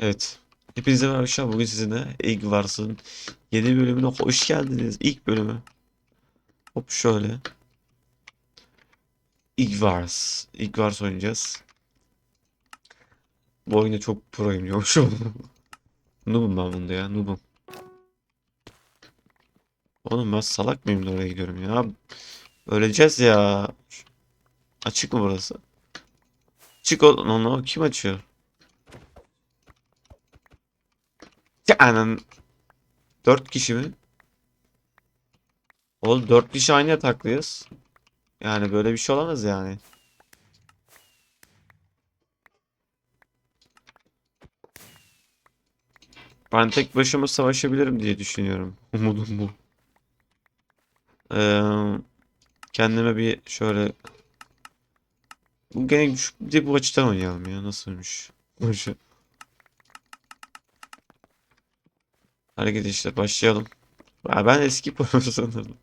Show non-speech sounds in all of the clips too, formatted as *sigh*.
Evet. Hepinize merhaba arkadaşlar. Bugün sizinle Egg Wars'ın yeni bölümüne hoş geldiniz. İlk bölümü. Hop şöyle. Egg Wars. Egg Wars oynayacağız. Bu oyunda çok proyum diyormuşum. *laughs* Noob'um ben bunda ya. Noob'um. Oğlum ben salak mıyım da oraya gidiyorum ya. Öleceğiz ya. Açık mı burası? Çık oğlum. Kim açıyor? Yani dört kişi mi? Oğlum dört kişi aynı yataklıyız. Yani böyle bir şey olamaz yani. Ben tek başıma savaşabilirim diye düşünüyorum. *laughs* Umudum bu. Ee, kendime bir şöyle bu gene bir bu açıdan oynayalım ya nasılmış. Hareket işte başlayalım. Ha, ben eski pro *laughs* sanırım.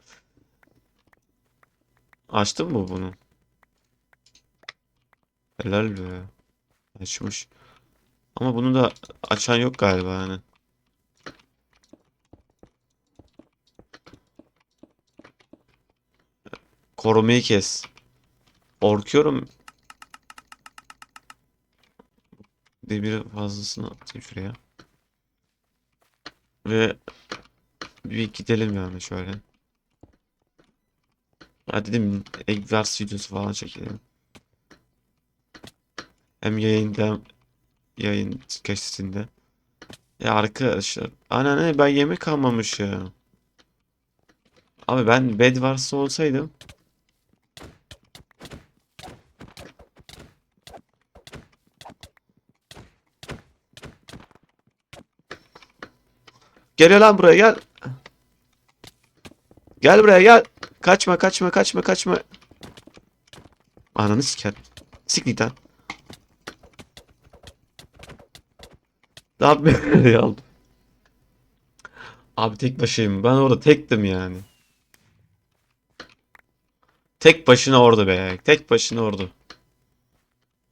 Açtın mı bunu? Helal be. Açmış. Ama bunu da açan yok galiba yani. Korumayı kes. Korkuyorum. Demir fazlasını atayım şuraya. Ve bir gidelim yani şöyle. Ya dedim Wars videosu falan çekelim. Hem yayında hem yayın kesitinde. Ya arkadaşlar. Ana ne ben yemek almamışım. Abi ben Bed Wars'ta olsaydım. Gel lan buraya gel. Gel buraya gel. Kaçma kaçma kaçma kaçma. Ananı siker. Sik lan. Ne yapayım? *laughs* aldım. Abi tek başıyım. Ben orada tektim yani. Tek başına orada be. Tek başına orada.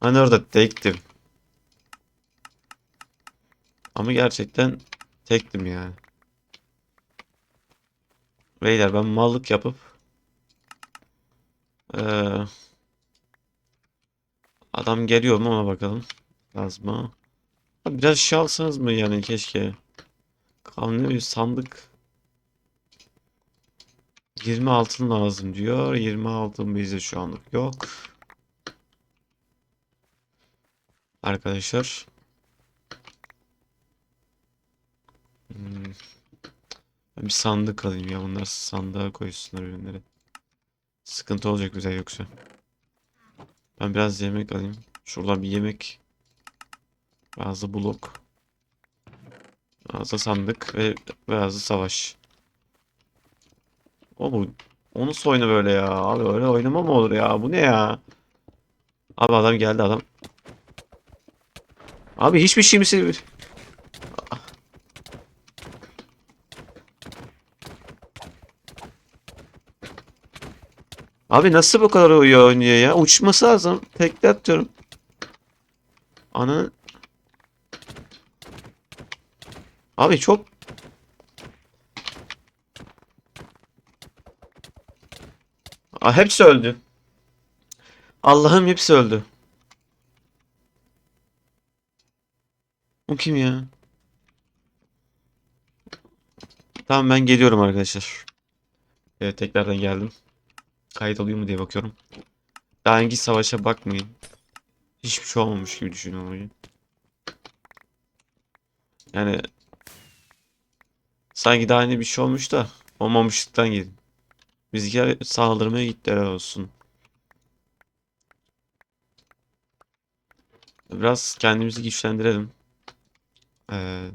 Hani orada tektim. Ama gerçekten tektim yani. Beyler ben mallık yapıp eee, adam geliyor mu ona bakalım. Kazma. Abi biraz şey alsanız mı yani keşke. Kanlı bir sandık. 20 altın lazım diyor. 20 altın bizde şu anlık yok. Arkadaşlar. Hmm. Bir sandık alayım ya. Bunlar sandığa koysunlar ürünleri. Sıkıntı olacak bize yoksa. Ben biraz yemek alayım. Şuradan bir yemek. Bazı blok. Bazı sandık ve bazı savaş. O bu. O nasıl oyunu böyle ya? Abi öyle oynama mı olur ya? Bu ne ya? Abi adam geldi adam. Abi hiçbir şey mi Abi nasıl bu kadar uyuyor oynuyor ya? Uçması lazım. Tekte atıyorum. Ana. Abi çok Aa, hepsi öldü. Allah'ım hepsi öldü. O kim ya? Tamam ben geliyorum arkadaşlar. Evet tekrardan geldim. Kayıt oluyor mu diye bakıyorum. Daha önce savaşa bakmayın. Hiçbir şey olmamış gibi düşünüyorum oyun. Yani sanki daha yeni bir şey olmuş da olmamışlıktan geldim. Bizimkiler saldırmaya gitti helal olsun. Biraz kendimizi güçlendirelim. Ee,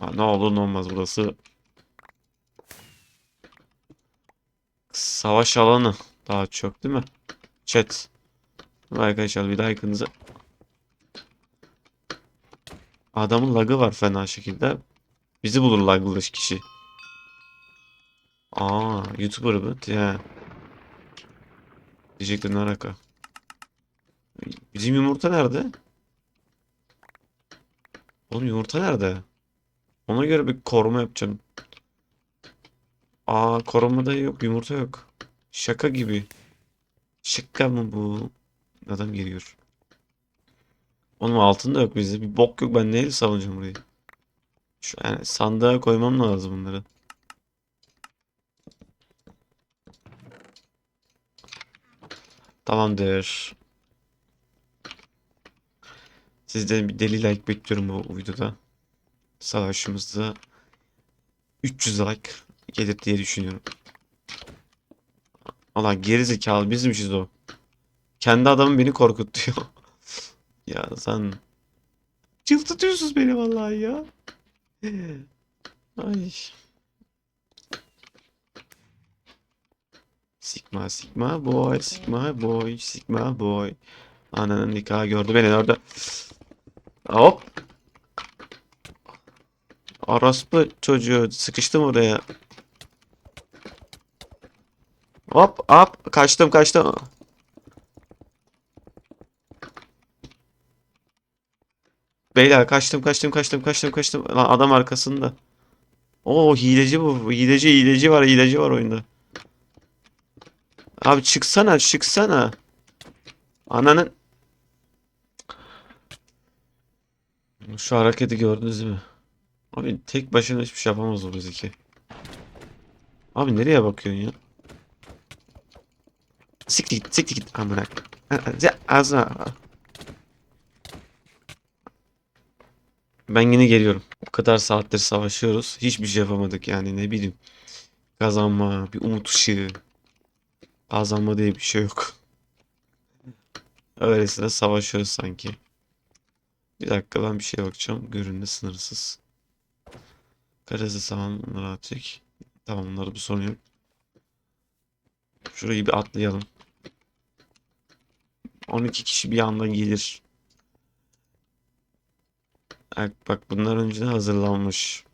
ha, ne olur ne olmaz burası. Savaş alanı daha çok değil mi? Chat. Arkadaşlar bir like'ınızı. Adamın lagı var fena şekilde. Bizi bulur laglı kişi. Aa, YouTuber mı? Ya. Diyecektim ne? Bizim yumurta nerede? Oğlum yumurta nerede? Ona göre bir koruma yapacağım. Aa korumada yok yumurta yok. Şaka gibi. Şaka mı bu? Adam geliyor. Oğlum altında yok bizde. Bir bok yok. Ben neyle savunacağım burayı? Şu yani sandığa koymam lazım bunları. Tamamdır. Sizden bir deli like bekliyorum bu videoda. Savaşımızda 300 like gelir diye düşünüyorum. Allah gerizekalı bizmişiz o. Kendi adamım beni korkutuyor. *laughs* Ya sen çıldırtıyorsunuz beni vallahi ya. Ay. Sigma sigma boy sigma boy sigma boy. Ananın nikahı gördü beni orada. Hop. Orospu çocuğu sıkıştım oraya. Hop hop kaçtım kaçtım. Beyler kaçtım kaçtım kaçtım kaçtım kaçtım. Lan adam arkasında. Oo hileci bu. Hileci hileci var hileci var oyunda. Abi çıksana çıksana. Ananın. Şu hareketi gördünüz mü? Abi tek başına hiçbir şey yapamaz o biziki. Abi nereye bakıyorsun ya? Siktir git siktir git amına. Ağzına. Ben yine geliyorum. O kadar saattir savaşıyoruz. Hiçbir şey yapamadık yani ne bileyim. Kazanma, bir umut ışığı. Kazanma diye bir şey yok. Öylesine savaşıyoruz sanki. Bir dakika ben bir şeye bakacağım. Görünme sınırsız. Karası tamam bunları atacak. Tamam bunları bir sorun yok. Şurayı bir atlayalım. 12 kişi bir yandan gelir. Bak, bak bunlar önceden hazırlanmış.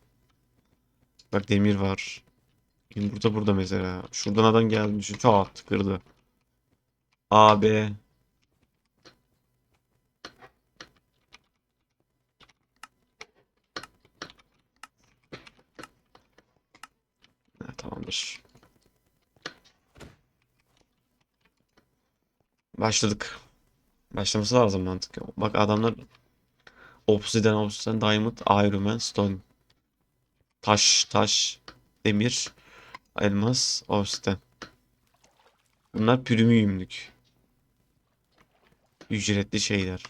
Bak demir var. Burada burada mesela. Şuradan adam gelmiş. Çat kırdı. A B. Ha, tamamdır. Başladık. Başlaması lazım mantık. Bak adamlar Obsidian, Obsidian, Diamond, Iron Man, Stone. Taş, taş, demir, elmas, Obsidian. Bunlar premiumlük. Ücretli şeyler.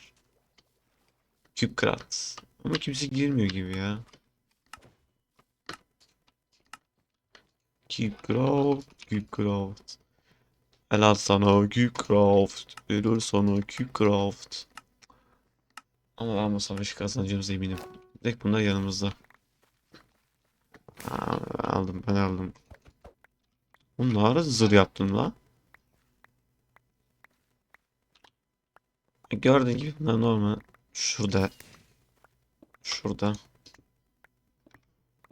Küp krat. Ama kimse girmiyor gibi ya. Keep craft, keep craft. Helal sana keep craft. Helal sana keep craft. Ama bu savaşı kazanacağımıza eminim. Direkt bunlar yanımızda. Aldım ben aldım. Bunları zır yaptın la. Gördüğün gibi bunlar normal. Şurada. Şurada.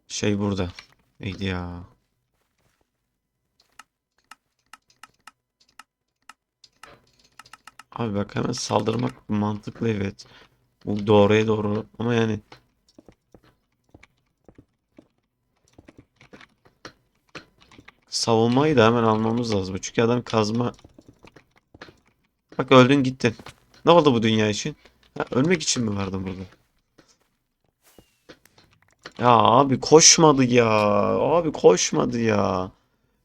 Şey burada. Neydi ya? Abi bak hemen saldırmak mantıklı evet. Bu doğruya doğru ama yani savunmayı da hemen almamız lazım. Çünkü adam kazma Bak öldün gittin. Ne oldu bu dünya için? Ha, ölmek için mi vardın burada? Ya abi koşmadı ya. Abi koşmadı ya.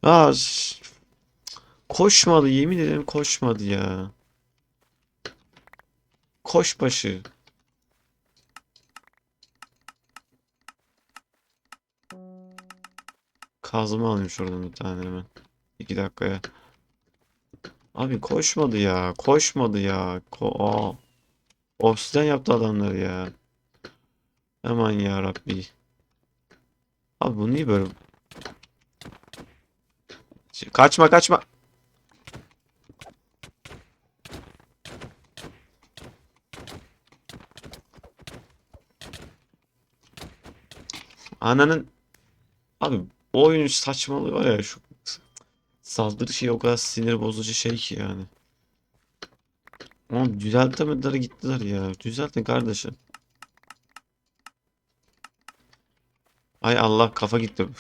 Ya koşmadı yemin ederim koşmadı ya. Koşbaşı. Kazma alayım şuradan bir tane hemen. İki dakikaya. Abi koşmadı ya. Koşmadı ya. Ko Aa. Obsidian yaptı adamları ya. Aman ya Rabbi. Abi bu niye böyle? Kaçma kaçma. Ananın Abi o oyun saçmalığı var ya şu saldırı şeyi o kadar sinir bozucu şey ki yani. Oğlum düzeltemediler gittiler ya. Düzeltin kardeşim. Ay Allah kafa gitti. *laughs*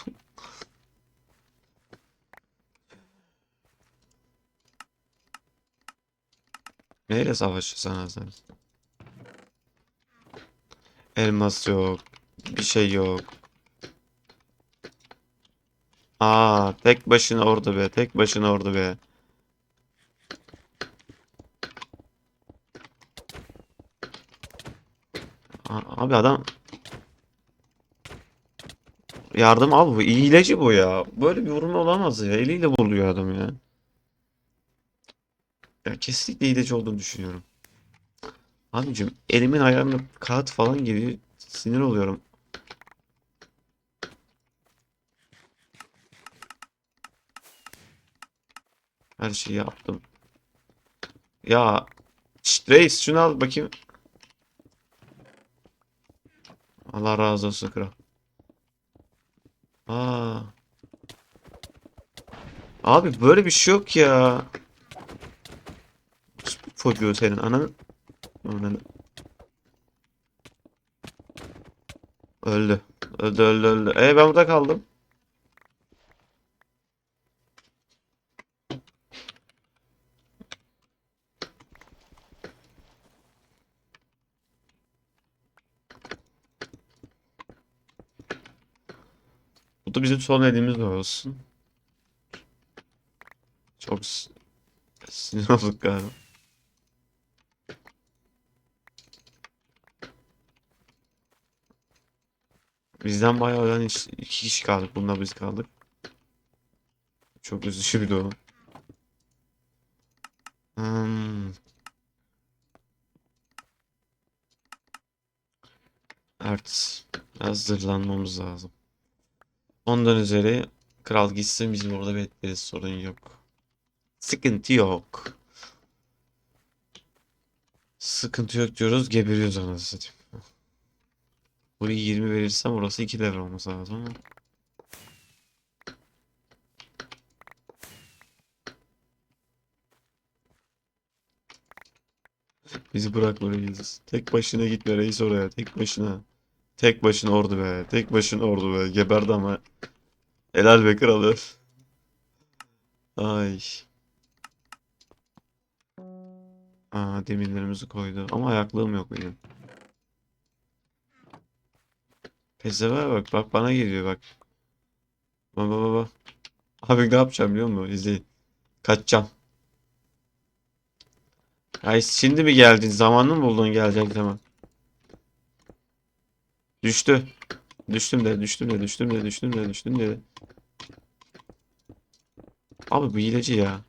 Neyle savaşıyorsun sen? Elmas yok. Bir şey yok. Aa, tek başına orada be. Tek başına orada be. Abi adam yardım al bu hileci bu ya. Böyle bir vurma olamaz ya. Eliyle vuruyor adam ya. Ya kesinlikle hileci olduğunu düşünüyorum. Abicim elimin ayarına kağıt falan geliyor. Sinir oluyorum. Her şeyi yaptım. Ya şşt, reis şunu al bakayım. Allah razı olsun kral. Aa. Abi böyle bir şey yok ya. Çocuğu senin ananı. Ananı. Öldü. Öldü öldü öldü. E ben burada kaldım. Da bizim son elimiz de olsun. Çok sinir olduk galiba. Bizden bayağı ölen iki kişi kaldık. Bununla biz kaldık. Çok üzücü bir durum. Hmm. Evet. Biraz zırlanmamız lazım. Ondan üzeri kral gitsin biz burada bekleriz sorun yok. Sıkıntı yok. Sıkıntı yok diyoruz geberiyoruz anasını satayım. Burayı 20 verirsem orası 2 level olması lazım ama. Bizi bırakma reis. Tek başına gitme reis oraya. Tek başına. Tek başına ordu be. Tek başına ordu be. Geberdi ama. Helal be kralı. Ay. Aa demirlerimizi koydu. Ama ayaklığım yok benim. Pezeve bak. Bak bana geliyor bak. Bak bak bak. Abi ne yapacağım biliyor musun? İzleyin. Kaçacağım. Ay şimdi mi geldin? Zamanını mı buldun gelecek zaman? Düştü. Düştüm de, düştüm de, düştüm de, düştüm de, düştüm de. Abi bu hileci ya.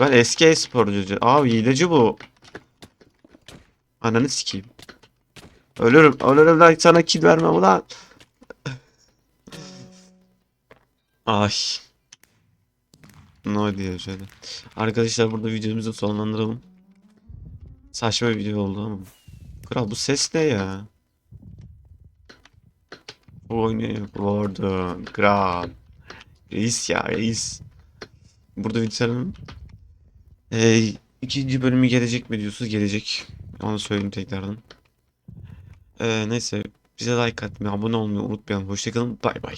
Ben eski e-sporcu. Abi hileci bu. Ananı sikeyim. Ölürüm. Ölürüm lan sana kill vermem ulan. Ay. Ne diyor şöyle. Arkadaşlar burada videomuzu sonlandıralım. Saçma bir video oldu ama. Kral bu ses ne ya? Oynuyor. Vurdun. Kral. Reis ya reis. Burada videonun ee, ikinci bölümü gelecek mi diyorsunuz? Gelecek. Onu söyleyeyim tekrardan. Ee, neyse. Bize like atmayı, abone olmayı unutmayalım. Hoşçakalın. Bay bay.